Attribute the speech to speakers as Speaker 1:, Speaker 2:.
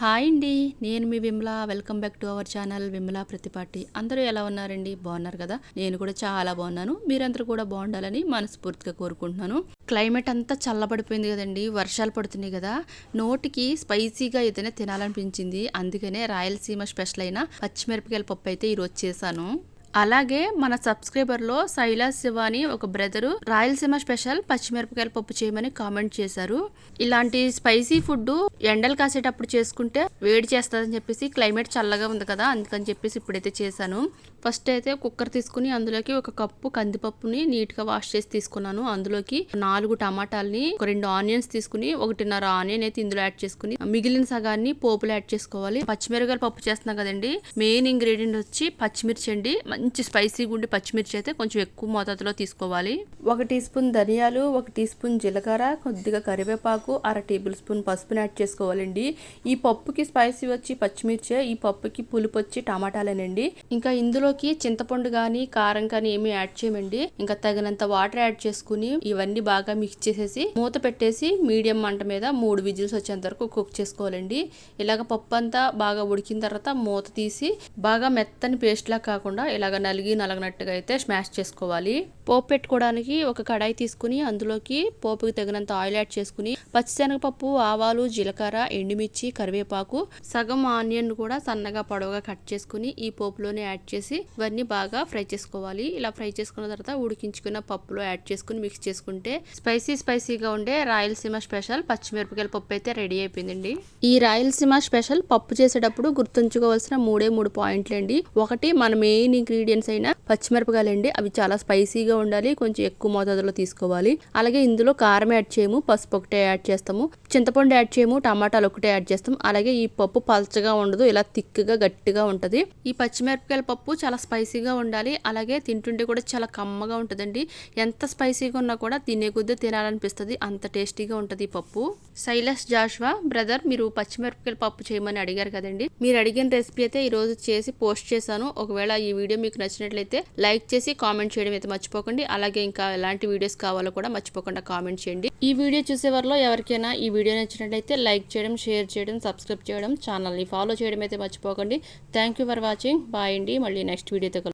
Speaker 1: Hi అండి నేను మీ Vimala. Welcome back to our channel Vimala Pratipati. అందరూ ఎలా ఉన్నారండి? బాగున్నారు కదా? నేను కూడా చాలా బాగున్నాను. మీరందరూ కూడా బాగుండాలని మనస్ఫూర్తిగా కోరుకుంటున్నాను. క్లైమేట్ అంతా చల్లబడిపోయింది కదండి. వర్షాలు పడుతున్నాయి కదా. నోటికి స్పైసీగా ఏదైనా తినాలనిపించింది. అందుకనే రాయలసీమ స్పెషల్ అయిన పచ్చిమిరపకాయల పప్పు అయితే ఈరోజు చేశాను. అలాగే మన సబ్స్క్రైబర్లో శైలా శివాని ఒక బ్రదరు రాయలసీమ స్పెషల్ పచ్చిమిరపకాయల పప్పు చేయమని కామెంట్ చేశారు. ఇలాంటి స్పైసీ ఫుడ్ ఎండలు కాసేటప్పుడు చేసుకుంటే వేడి చేస్తుందని చెప్పేసి క్లైమేట్ చల్లగా ఉంది కదా అందుకని చెప్పేసి ఇప్పుడైతే చేశాను. ఫస్ట్ అయితే కుక్కర్ తీసుకుని అందులోకి ఒక కప్పు కందిపప్పుని నీట్గా వాష్ చేసి తీసుకున్నాను. అందులోకి నాలుగు టమాటాలని ఒక రెండు ఆనియన్స్ తీసుకుని ఒకటిన్నర ఆనియన్ అయితే ఇందులో యాడ్ చేసుకుని మిగిలిన సగాన్ని పోపులు యాడ్ చేసుకోవాలి. పచ్చిమిరపకాయల పప్పు చేస్తున్నాం కదండి మెయిన్ ఇంగ్రీడియంట్ వచ్చి పచ్చిమిర్చి అండి. మంచి స్పైసీగా ఉండి పచ్చిమిర్చి అయితే కొంచెం ఎక్కువ మోతాదులో తీసుకోవాలి. ఒక టీ స్పూన్ ధనియాలు ఒక టీ స్పూన్ జీలకర్ర కొద్దిగా కరివేపాకు అర టేబుల్ స్పూన్ పసుపుని యాడ్ చేసుకోవాలండి. ఈ పప్పుకి స్పైసీ వచ్చి పచ్చిమిర్చే ఈ పప్పుకి పులుపు వచ్చి టమాటాలేనండి. ఇంకా ఇందులోకి చింతపండు కానీ కారం కానీ ఏమి యాడ్ చేయమండి. ఇంకా తగినంత వాటర్ యాడ్ చేసుకుని ఇవన్నీ బాగా మిక్స్ చేసేసి మూత పెట్టేసి మీడియం మంట మీద మూడు విజిల్స్ వచ్చేంత వరకు కుక్ చేసుకోవాలండి. ఇలాగ పప్పు అంతా బాగా ఉడికిన తర్వాత మూత తీసి బాగా మెత్తని పేస్ట్ లా కాకుండా ఇలాగ నలిగి నలగనట్టుగా అయితే స్మాష్ చేసుకోవాలి. పోపు పెట్టుకోవడానికి ఒక కడాయి తీసుకుని అందులోకి పోపుకి తగినంత ఆయిల్ యాడ్ చేసుకుని పచ్చిశనగపప్పు ఆవాలు జీలకర్ర ఎండుమిర్చి కరివేపాకు సగం ఆనియన్ కూడా సన్నగా పొడవుగా కట్ చేసుకుని ఈ పోపులోనే యాడ్ చేసి ఇవన్నీ బాగా ఫ్రై చేసుకోవాలి. ఇలా ఫ్రై చేసుకున్న తర్వాత ఉడికించుకున్న పప్పులో యాడ్ చేసుకుని మిక్స్ చేసుకుంటే స్పైసీ స్పైసీగా ఉండే రాయలసీమ స్పెషల్ పచ్చిమిరపకాయల పప్పు అయితే రెడీ అయిపోయిందండి. ఈ రాయలసీమ స్పెషల్ పప్పు చేసేటప్పుడు గుర్తుంచుకోవాల్సిన మూడే మూడు పాయింట్లు అండి ఒకటి మన మెయిన్ ఇంగ్రీడియంట్స్ అయిన పచ్చిమిరపకాయలు అండి అవి చాలా స్పైసీగా ఉండాలి కొంచెం ఎక్కువ మోతాదులో తీసుకోవాలి. అలాగే ఇందులో కారం యాడ్ చేయము పసుపు ఒకటే యాడ్ చేస్తాము. చింతపండు యాడ్ చేయము టమాటాలు ఒకటే యాడ్ చేస్తాం. అలాగే ఈ పప్పు పల్చగా ఉండదు ఇలా థిక్గా గట్టిగా ఉంటుంది. ఈ పచ్చిమిరపకాయల పప్పు చాలా స్పైసీగా ఉండాలి. అలాగే తింటుంటే కూడా చాలా కమ్మగా ఉంటుందండి. ఎంత స్పైసీగా ఉన్నా కూడా తినే కొద్దీ తినాలనిపిస్తుంది. అంత టేస్టీగా ఉంటుంది ఈ పప్పు. శైలస్ జాష్వా బ్రదర్ మీరు పచ్చిమిరపకాయల పప్పు చేయమని అడిగారు కదండి. మీరు అడిగిన రెసిపీ అయితే ఈరోజు చేసి పోస్ట్ చేశాను. ఒకవేళ ఈ వీడియో మీకు నచ్చినట్లయితే లైక్ చేసి కామెంట్ చేయడం అయితే మర్చిపోకండి. అలాగే ఇంకా ఎలాంటి వీడియోస్ కావాలో కూడా మర్చిపోకుండా కామెంట్ చేయండి. ఈ వీడియో చూసే వారిలో ఎవరికైనా ఈ వీడియో నచ్చినట్లయితే లైక్ చేయడం షేర్ చేయడం సబ్స్క్రైబ్ చేయడం ఛానల్ని ఫాలో చేయడం అయితే మర్చిపోకండి. Thank you for watching bye అండి. మళ్ళీ నెక్స్ట్ వీడియోతో